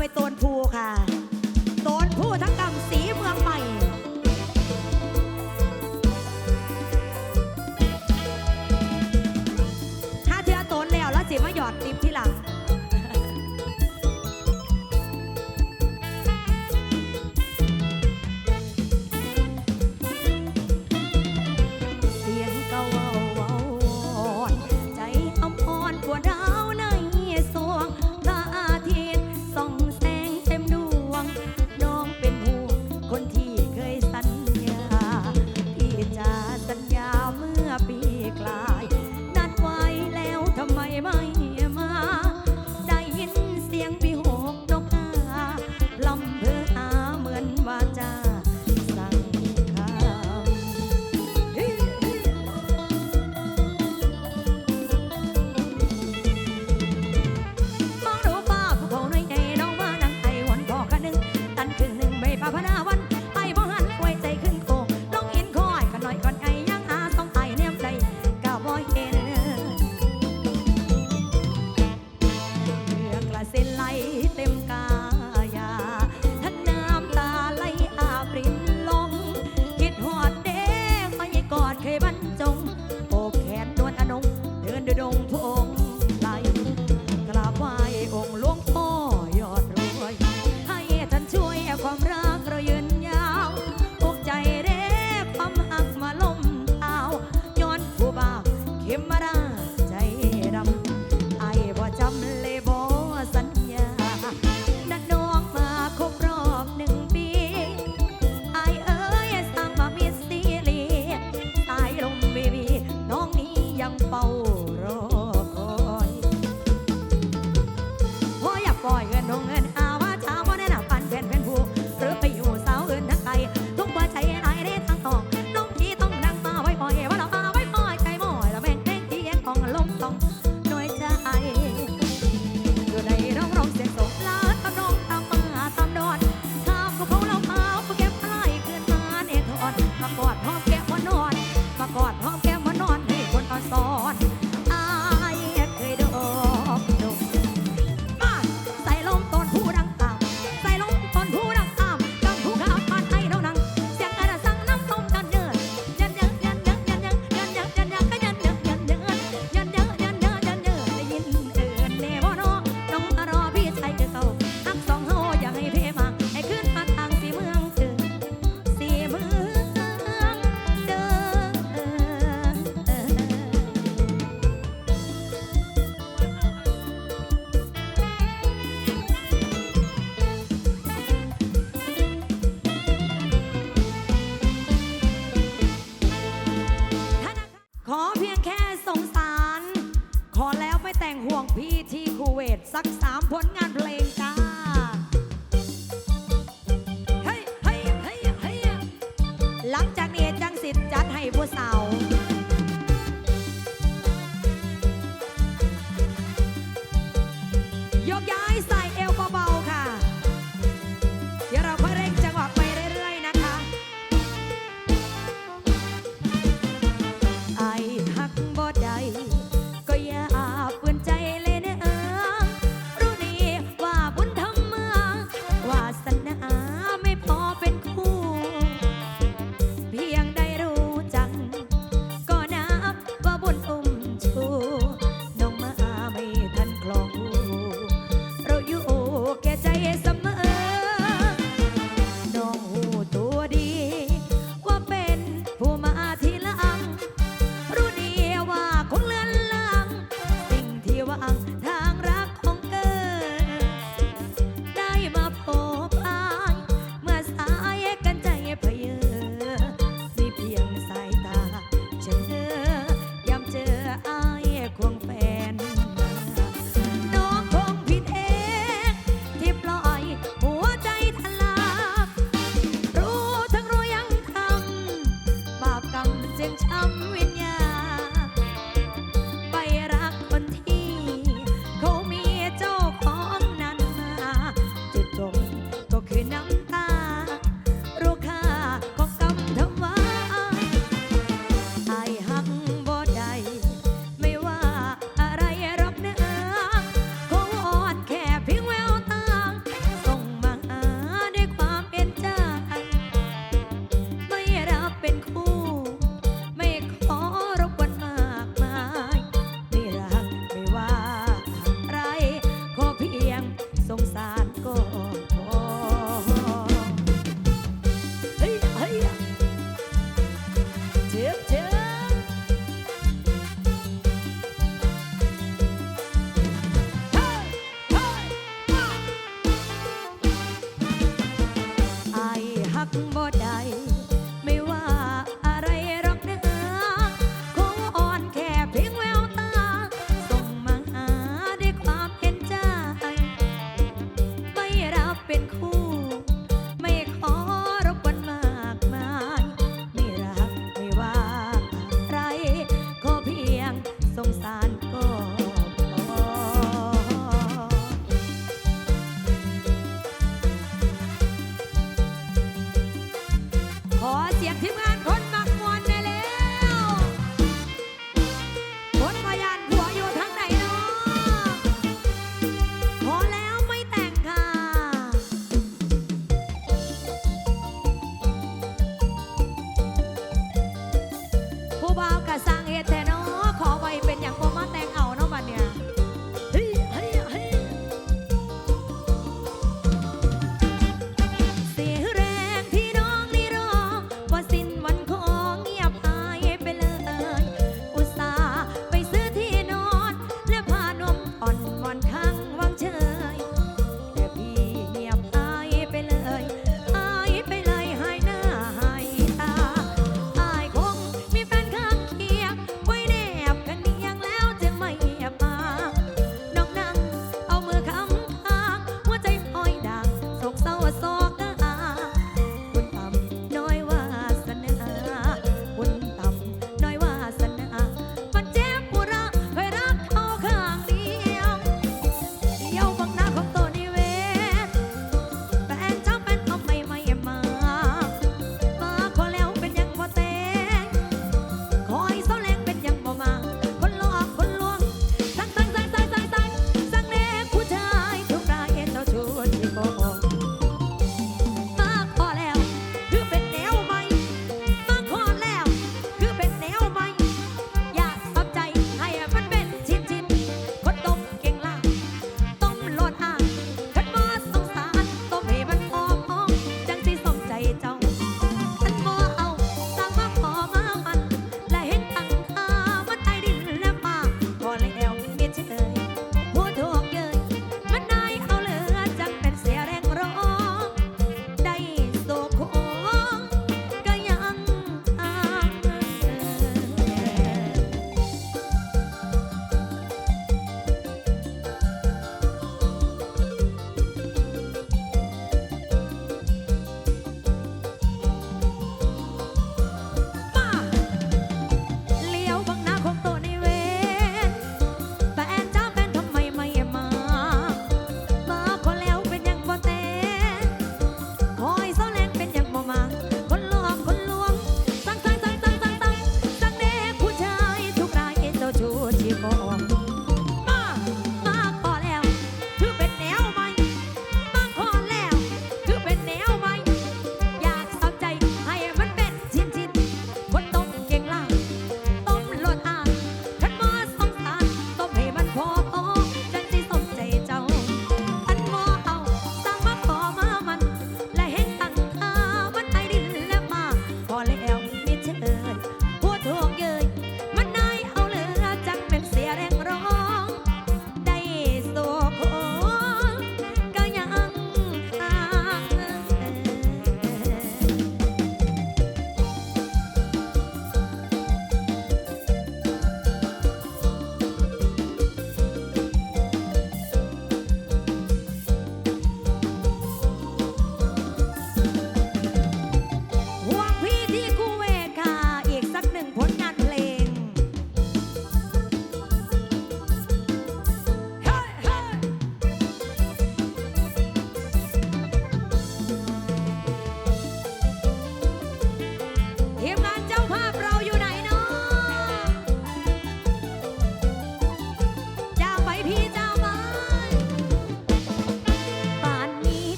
ไปโตนภูค่ะ ส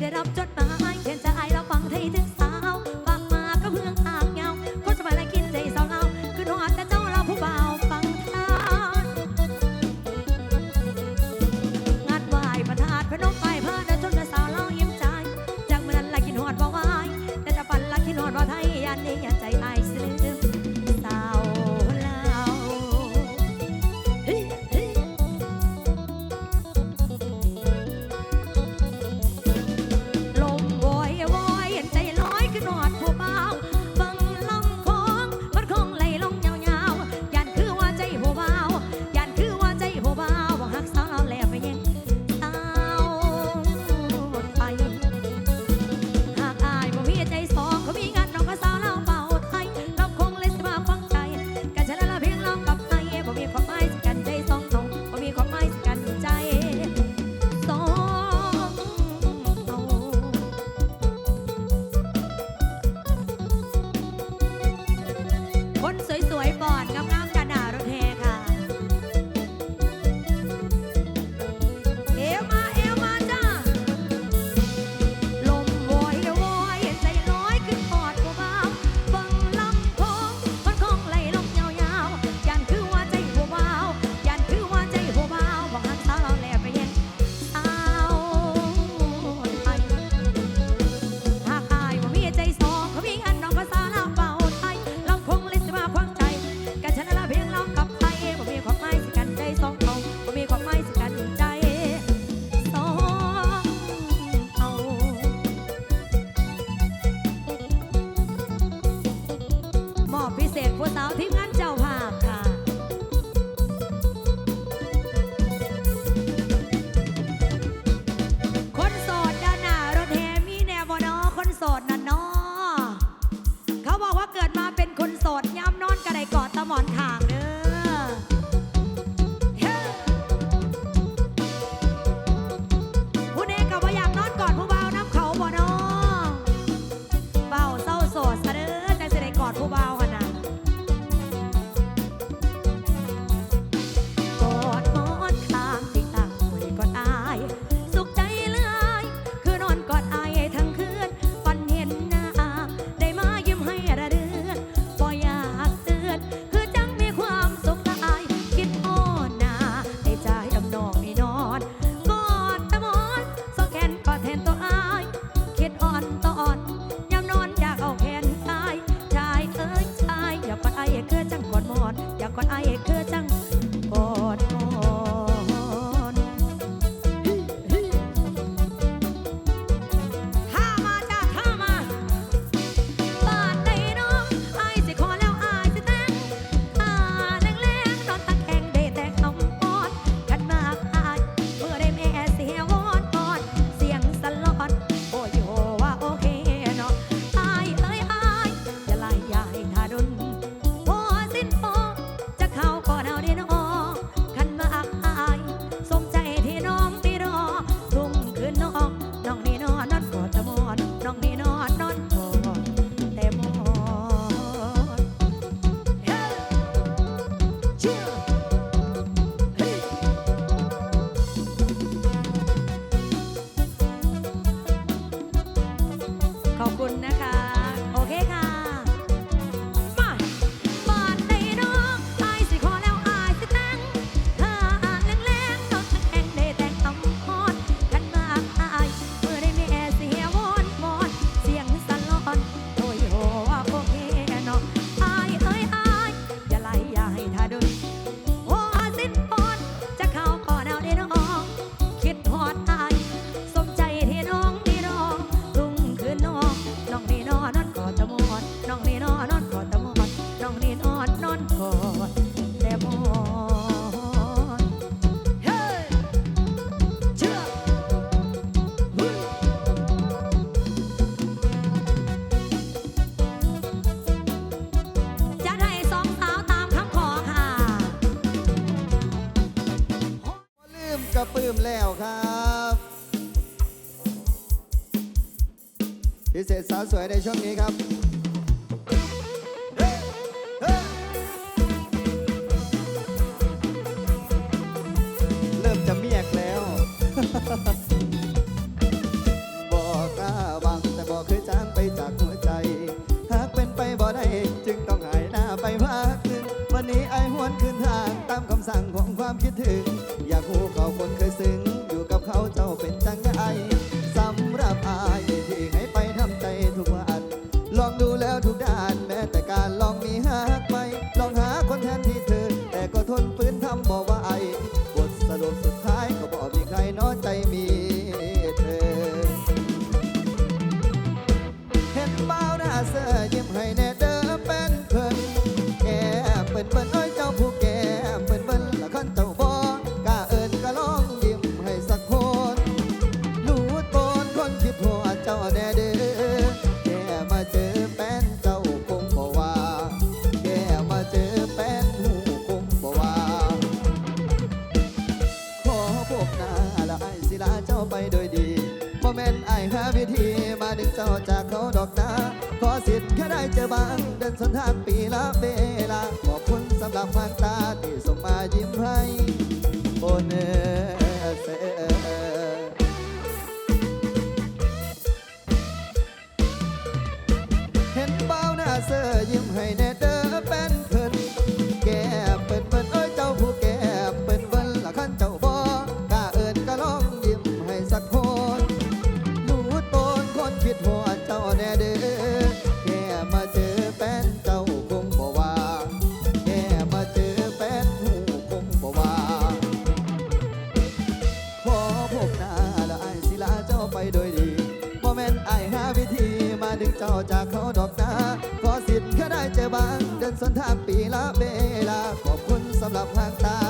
ได้รับจดหมายเขียนจะอายเราฟังเทยถึงสาว ฝากมาก็เมืองอา สาวสวยในช่วงนี้ครับเริ่มจะเมียกแล้วบอกกล้าบังแต่บอกเคยจางไปจากหัวใจ หากเป็นไปบ่ได้จึงต้องหายหน้าไปมากขึ้นวันนี้ไอหวนขึ้นทางตามคำสั่งของความคิดถึง อยากหูเขาคนเคยซึ้ง เจ้าไปโดยดีบ่แม่นไอ้หาวิธีมาดึงเจ้าจากเขาดอกนาขอสิทธิ์แค่ได้เจอบาง เดินสนทางปีละเวลา ขอบคุณสำหรับความตาที่ส่งมายิ้มให้โอเนเซเห็นเบ้าหน้าเสื้อ aguardar.